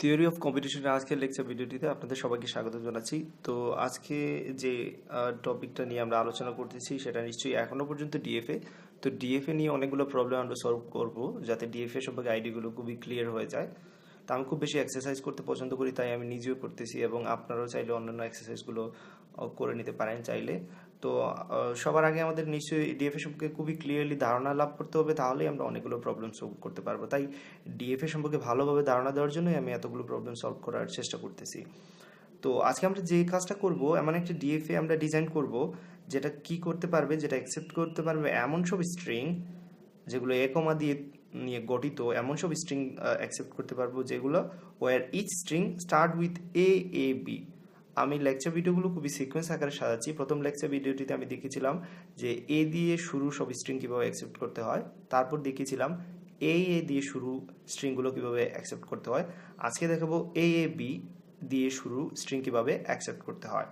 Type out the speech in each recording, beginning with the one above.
Theory of কম্পিটিশনের আজকের lecture ভিডিওটিতে আপনাদের সবাইকে স্বাগত জানাচ্ছি। তো আজকে যে টপিকটা নিয়ে আমরা আলোচনা করতেছি সেটা নিশ্চয়ই এখনও পর্যন্ত ডিএফএ তো ডিএফএ নিয়ে অনেকগুলো প্রবলেম আমরা সলভ করব যাতে ডিএফএ সম্পর্কে আইডিগুলো খুবই ক্লিয়ার হয়ে যায়। তো আমি খুব বেশি এক্সারসাইজ করতে পছন্দ করি, তাই আমি নিজেও করতেছি এবং আপনারাও চাইলে অন্যান্য এক্সারসাইজগুলো করে নিতে পারেন চাইলে। তো সবার আগে আমাদের নিশ্চয়ই ডিএফএ সম্পর্কে খুবই ক্লিয়ারলি ধারণা লাভ করতে হবে, তাহলেই আমরা অনেকগুলো প্রবলেম সলভ করতে পারব। তাই ডিএফএ সম্পর্কে ভালোভাবে ধারণা দেওয়ার জন্যই আমি এতগুলো প্রবলেম সলভ করার চেষ্টা করতেছি। তো, আজকে আমরা যে কাজটা করব, এমন একটা ডিএফএ আমরা ডিজাইন করব, যেটা কি করতে পারবে, যেটা অ্যাকসেপ্ট করতে পারবে, এমন সব স্ট্রিং যেগুলো এ কমা দিয়ে নিয়ে গঠিত, এমন সব স্ট্রিং অ্যাকসেপ্ট করতে পারব, যেগুলো where each string start with A A B আমি লেকচার ভিডিওগুলো খুবই সিকোয়েন্স আকারে সাজাচ্ছি। প্রথম লেকচার ভিডিওটিতে আমি দেখেছিলাম যে এ দিয়ে শুরু সব স্ট্রিং কীভাবে অ্যাকসেপ্ট করতে হয়। তারপর দেখেছিলাম এ এ দিয়ে শুরু স্ট্রিংগুলো কীভাবে অ্যাকসেপ্ট করতে হয়। আজকে দেখাবো এ এ বি দিয়ে শুরু স্ট্রিং কীভাবে অ্যাকসেপ্ট করতে হয়।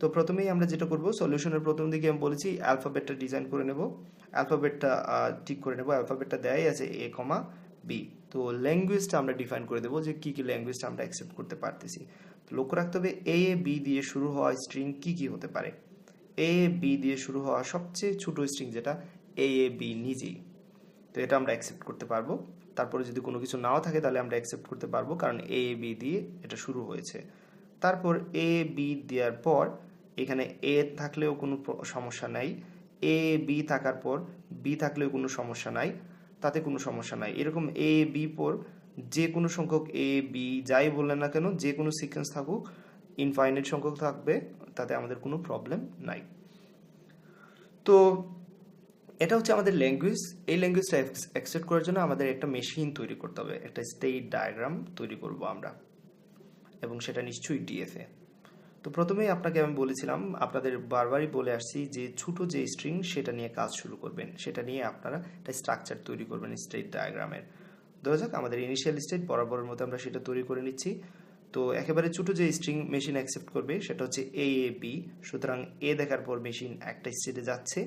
তো প্রথমেই আমরা যেটা করব সলিউশনের প্রথম দিকে আমি বলেছি অ্যালফাবেটটা ডিজাইন করে নেব। অ্যালফাবেটটা ঠিক করে নেব। অ্যালফাবেটটা দেয় আছে এ কমা বি তো ল্যাঙ্গুয়েজটা আমরা ডিফাইন করে দেবো যে কী কী ল্যাঙ্গুয়েজটা আমরা অ্যাকসেপ্ট করতে পারতেছি। লক্ষ্য রাখতে হবে এ বি দিয়ে শুরু হওয়া স্ট্রিং কি কি হতে পারে? এ বি দিয়ে শুরু হওয়া সবচেয়ে ছোট স্ট্রিং যেটা এ এ বি নিজেই। তো এটা আমরা অ্যাকসেপ্ট করতে পারব। তারপরে যদি কোনো কিছু নাও থাকে তাহলে আমরা অ্যাকসেপ্ট করতে পারব, কারণ এ বি দিয়ে এটা শুরু হয়েছে। তারপর এ বি দেওয়ার পর, এখানে এ থাকলেও কোনো সমস্যা নাই। এ বি থাকার পর বি থাকলেও কোনো সমস্যা নাই। তাতে কোনো সমস্যা নাই। এরকম এ বি পর যে কোনো সংখ্যক এ বি যাই বললেন না কেন, যে কোনো সিকোয়েন্স থাকুক ইনফাইনাইট সংখ্যক থাকবে, তাতে আমাদের কোনো প্রবলেম নাই। তো এটা হচ্ছে আমাদের ল্যাঙ্গুয়েজ এই ল্যাঙ্গুয়েজটা অ্যাকসেপ্ট করার জন্য আমাদের একটা মেশিন তৈরি করতে হবে, একটা স্টেট ডায়াগ্রাম তৈরি করব আমরা, এবং সেটা নিশ্চয়ই ডিএফএ তো প্রথমেই আপনাকে আমি বলেছিলাম, আপনাদের বারবারই বলে আসছি যে ছোট যে স্ট্রিং সেটা নিয়ে কাজ শুরু করবেন, সেটা নিয়ে আপনারা একটা স্ট্রাকচার তৈরি করবেন স্টেট ডায়াগ্রামের ধরা যাক, আমাদের ইনিশিয়াল স্টেট বরাবরের মতো আমরা সেটা তৈরি করে নিচ্ছি। তো একেবারে ছোটো যে স্ট্রিং মেশিন অ্যাকসেপ্ট করবে, সেটা হচ্ছে এ এ বি সুতরাং এ দেখার পর মেশিন একটা স্টেটে যাচ্ছে।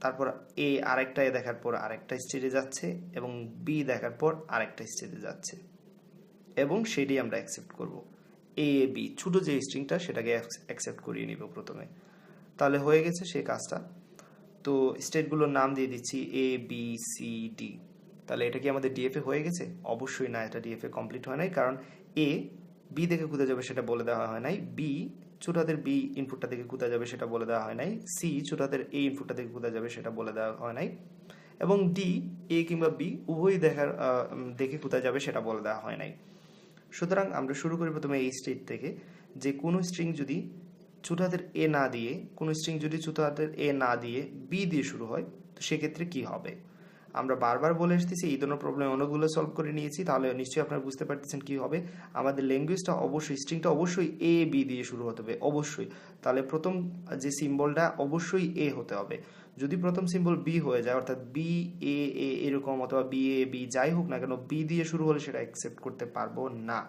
তারপর এ আরেকটা এ দেখার পর আরেকটা স্টেজে যাচ্ছে এবং বি দেখার পর আরেকটা স্টেটে যাচ্ছে। এবং সেটি আমরা অ্যাকসেপ্ট করব। এ এ বি ছোটো যে স্ট্রিংটা সেটাকে অ্যাকসেপ্ট করিয়ে নিব প্রথমে। তাহলে হয়ে গেছে সেই কাজটা। তো স্টেটগুলোর নাম দিয়ে দিচ্ছি এ বি সি ডি তাহলে এটা কি আমাদের ডিএফএ হয়ে গেছে? অবশ্যই না, এটা ডিএফএ কমপ্লিট হয় নাই, কারণ এ বি থেকে কোথায় যাবে সেটা বলে দেওয়া হয় নাই বি ছোটাদের বি ইনপুটটা থেকে কোথায় যাবে সেটা বলে দেওয়া হয় নাই সি ছোটাদের এ ইনপুটটা থেকে কোথায় যাবে সেটা বলে দেওয়া হয় নাই, এবং ডি এ কিংবা বি উভয়ই দেখার দেখে কোথায় যাবে সেটা বলে দেওয়া হয় নাই। সুতরাং আমরা শুরু করি প্রথমে এই স্টেট থেকে, যে কোনো স্ট্রিং যদি ছোট এ না দিয়ে, কোনো স্ট্রিং যদি ছোট এ না দিয়ে বি দিয়ে শুরু হয়, তো সেক্ষেত্রে কি হবে? আমরা বারবার বলে এসেছি, এই ধরনের প্রবলেম অনেকগুলো সলভ করে নিয়েছি, তাহলে নিশ্চয়ই আপনারা বুঝতে পারতেছেন কি হবে। আমাদের ল্যাঙ্গুয়েজটা অবশ্যই স্ট্রিংটা অবশ্যই এ বি দিয়ে শুরু হতে হবে, অবশ্যই। তাহলে প্রথম যে সিম্বলটা অবশ্যই এ হতে হবে। যদি প্রথম সিম্বল বি হয়ে যায়, অর্থাৎ বি এ এ এরকম অথবা বি এ বি যাই হোক না কেন বি দিয়ে শুরু হলে সেটা অ্যাকসেপ্ট করতে পারব না।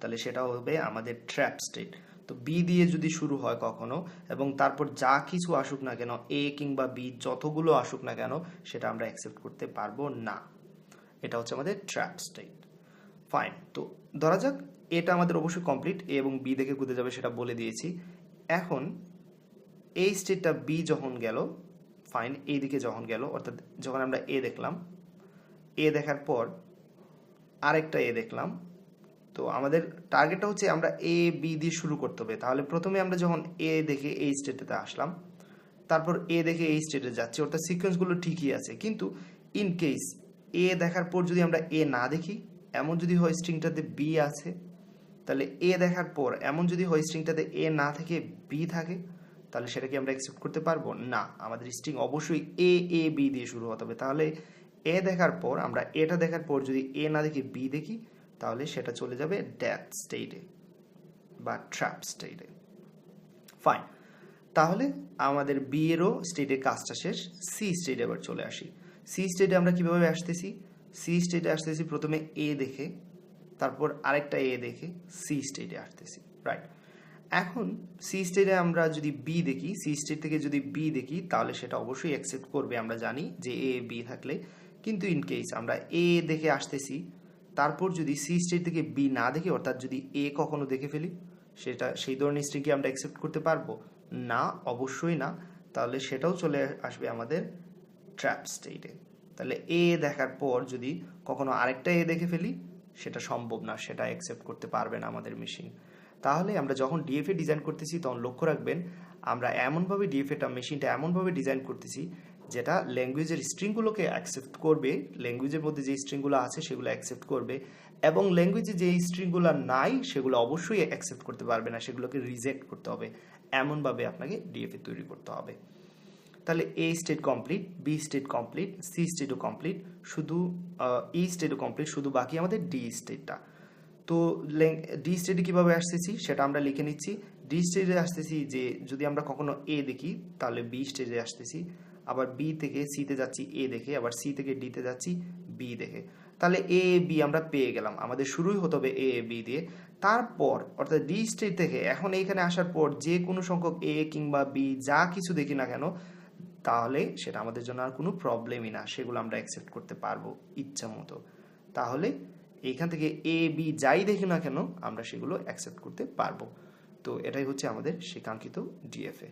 তাহলে সেটা হবে আমাদের ট্র্যাপ স্টেট তো বি দিয়ে যদি শুরু হয় কখনো এবং তারপর যা কিছু আসুক না কেন এ কিংবা বি যতগুলো আসুক না কেন, সেটা আমরা অ্যাকসেপ্ট করতে পারব না। এটা হচ্ছে আমাদের ট্র্যাপ স্টেট ফাইন তো ধরা যাক এটা আমাদের অবশ্যই কমপ্লিট এ এবং বি দেখে কোথায় যাবে সেটা বলে দিয়েছি। এখন এই স্টেটটা বি যখন গেল ফাইন এই দিকে যখন গেল, অর্থাৎ যখন আমরা এ দেখলাম এ দেখার পর আরেকটা এ দেখলাম তো আমাদের টার্গেটটা হচ্ছে আমরা এ বি দিয়ে শুরু করতে হবে। তাহলে প্রথমে আমরা যখন এ দেখে এই স্টেটেতে আসলাম, তারপর এ দেখে এই স্টেটে যাচ্ছি, অর্থাৎ সিকোয়েন্সগুলো ঠিকই আছে। কিন্তু ইন কেস এ দেখার পর যদি আমরা এ না দেখি, এমন যদি হয় স্ট্রিংটাতে বি আছে, তাহলে এ দেখার পর এমন যদি হয় স্ট্রিংটাতে এ না থেকে বি থাকে, তাহলে সেটা কি আমরা অ্যাকসেপ্ট করতে পারব? না, আমাদের স্ট্রিং অবশ্যই এ এ বি দিয়ে শুরু হতে হবে। তাহলে এ দেখার পর, আমরা এটা দেখার পর যদি এ না দেখি বি দেখি তাহলে সেটা চলে যাবে ডেথ স্টেটে বা ট্র্যাপ স্টেটে ফাইন তাহলে আমাদের বি এরও স্টেটে কাজটা শেষ। সি স্টেটে এবার চলে আসি। সি স্টেটে আমরা কীভাবে আসতেছি? সি স্টেটে আসতেছি প্রথমে এ দেখে, তারপর আরেকটা এ দেখে সি স্টেটে আসতেছি। রাইট এখন সি স্টেটে আমরা যদি বি দেখি সি স্টেট থেকে যদি বি দেখি, তাহলে সেটা অবশ্যই অ্যাকসেপ্ট করবে, আমরা জানি যে এ বি থাকলে। কিন্তু ইন কেস আমরা এ দেখে আসতেছি তারপর যদি সি স্টেট থেকে বি না দেখে, অর্থাৎ যদি এ কখনো দেখে ফেলি, সেটা, সেই ধরনের স্ট্রিং কি আমরা অ্যাকসেপ্ট করতে পারব? না, অবশ্যই না। তাহলে সেটাও চলে আসবে আমাদের ট্র্যাপ স্টেটে তাহলে এ দেখার পর যদি কখনো আরেকটা এ দেখে ফেলি, সেটা সম্ভব না, সেটা অ্যাকসেপ্ট করতে পারবে না আমাদের মেশিন তাহলে আমরা যখন ডিএফএ ডিজাইন করতেছি, তখন লক্ষ্য রাখবেন, আমরা এমনভাবে ডিএফএটা মেশিনটা এমনভাবে ডিজাইন করতেছি যেটা ল্যাঙ্গুয়েজের স্ট্রিংগুলোকে অ্যাকসেপ্ট করবে ল্যাঙ্গুয়েজের মধ্যে যে স্ট্রিংগুলো আছে সেগুলো অ্যাকসেপ্ট করবে, এবং ল্যাঙ্গুয়েজে যে স্ট্রিংগুলো নাই সেগুলো অবশ্যই অ্যাকসেপ্ট করতে পারবে না, সেগুলোকে রিজেক্ট করতে হবে। এমনভাবে আপনাকে ডিএফএ তৈরি করতে হবে। তাহলে A state complete B state complete C স্টেটও complete শুধু ই স্টেটও কমপ্লিট শুধু বাকি আমাদের ডি স্টেটটা তো ডি স্টেটে কীভাবে আসতেছি সেটা আমরা লিখে নিচ্ছি। ডি স্টেজে আসতেছি যে, যদি আমরা কখনো এ দেখি, তাহলে বি স্টেজে আসতেছি। আবার বি থেকে সিতে যাচ্ছি এ দেখে, আবার সি থেকে ডিতে যাচ্ছি বি দেখে। তাহলে এ বি আমরা পেয়ে গেলাম। আমাদের শুরুই হতে হবে এ বি দিয়ে। তারপর, অর্থাৎ ডি স্টেট থেকে, এখন এইখানে আসার পর যে কোনো সংখ্যক এ কিংবা বি যা কিছু দেখি না কেন, তাহলে সেটা আমাদের জন্য আর কোনো প্রবলেমই না। সেগুলো আমরা অ্যাকসেপ্ট করতে পারব ইচ্ছা মতো। তাহলে এইখান থেকে এ বি যাই দেখি না কেন, আমরা সেগুলো অ্যাকসেপ্ট করতে পারব। তো এটাই হচ্ছে আমাদের সেই কাঙ্ক্ষিত ডিএফএ